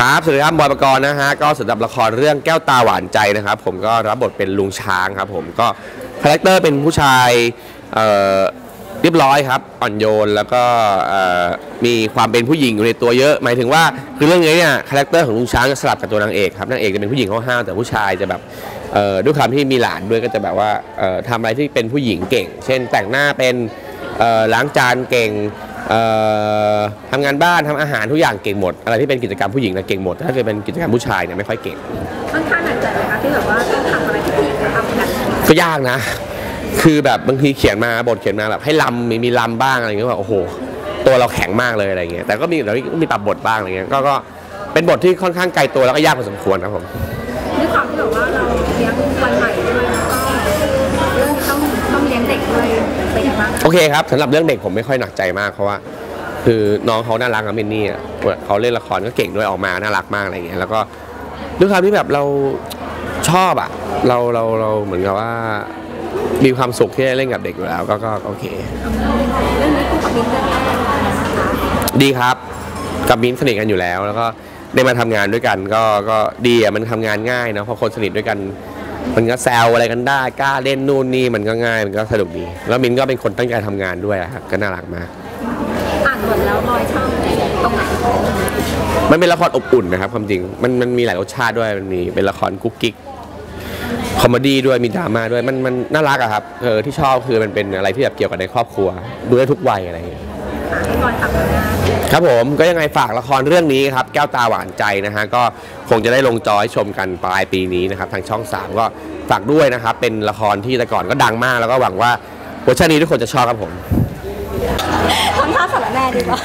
ครับสวัสดีครับบอยประกรณ์นะฮะก็สำหรับละครเรื่องแก้วตาหวานใจนะครับ ผมก็รับบทเป็นลุงช้างครับ ผมก็คาแรคเตอร์เป็นผู้ชายเอ่อเรียบร้อยครับอ่อนโยนแล้วก็เอ่อมีความเป็นผู้หญิงอยู่ในตัวเยอะ หมายถึงว่าคือเรื่องนี้เนี่ยคาแรคเตอร์ของลุงช้างจะสลับกับตัวนางเอกครับนางเอกจะเป็นผู้หญิงห้าวๆแต่ผู้ชายจะแบบเอ่อด้วยความที่มีหลานด้วยก็จะแบบว่าเอ่อทำอะไรที่เป็นผู้หญิงเก่ง เช่นแต่งหน้าเป็นเอ่อล้างจานเก่ง ทำงานบ้านทำอาหารทุกอย่างเก่งหมด อะไรที่เป็นกิจกรรมผู้หญิงนะเก่งหมดแต่ถ้าเกิดเป็นกิจกรรมผู้ชายเนี่ยไม่ค่อยเก่งค่อนข้างหนักใจไหมคะที่แบบว่าต้องทำอะไรที่ผู้หญิงทำกันก็ยากนะ คือแบบบางทีเขียนมาบทเขียนมาแบบให้ลำมีมีลำบ้างอะไรเงี้ยแบบโอ้โห ตัวเราแข็งมากเลยอะไรเงี้ยแต่ก็มีเราก็มีปรับบทบ้างอะไรเงี้ยก็ก็เป็นบทที่ค่อนข้างไกลตัวแล้วก็ยากพอสมควรครับผมด้วยความที่แบบว่าเราเลี้ยงวันใหม่ เป็นยังไงบ้างโอเคครับสำหรับเรื่องเด็กผมไม่ค่อยหนักใจมากเพราะว่า คือน้องเขาน่ารักกับมินนี่อะเขาเล่นละครก็เก่งด้วยออกมาน่ารักมากอะไรเงี้ยแล้วก็ด้วยความที่แบบเราชอบอะเราเราเราเหมือนกับว่า มีความสุขที่ได้เล่นกับเด็กอยู่แล้วก็ก็โอเค เรื่องนี้คู่กับมินเรื่องแรกนะคะดีครับ กับมิ้นท์สนิทกันอยู่แล้ว แล้วก็ได้มาทำงานด้วยกันก็ก็ดีอะมันทำงานง่ายเนอะเพราะคนสนิทด้วยกัน มันก็แซวอะไรกันได้กล้าเล่นนู่นนี่มันก็ง่ายมันก็สนุกดี แล้วมิ้นท์ก็เป็นคนตั้งใจทำงานด้วยอะครับก็น่ารักมาก อ่านบทแล้วบอยชอบตรงไหนมันเป็นละครอบอุ่นนะครับความจริงมันมันมีหลายรสชาติด้วยมันมีเป็นละครกุ๊กกิ๊กคอมเมดี้ด้วยมีดราม่าด้วยมันมันน่ารักอะครับเออที่ชอบคือมันเป็นอะไรที่แบบเกี่ยวกับในครอบครัวดูได้ทุกวัยอะไรอย่างเงี้ยให้บอยทำงาน ครับผมก็ยังไงฝากละครเรื่องนี้ครับ แก้วตาหวานใจนะฮะก็คงจะได้ลงจอให้ชมกันปลายปีนี้นะครับ ทางช่อง 3 ก็ฝากด้วยนะครับ เป็นละครที่แต่ก่อนก็ดังมาก แล้วก็หวังว่าเวอร์ชันนี้ทุกคนจะชอบครับผม ทำท่าสารแน่ดีกว่า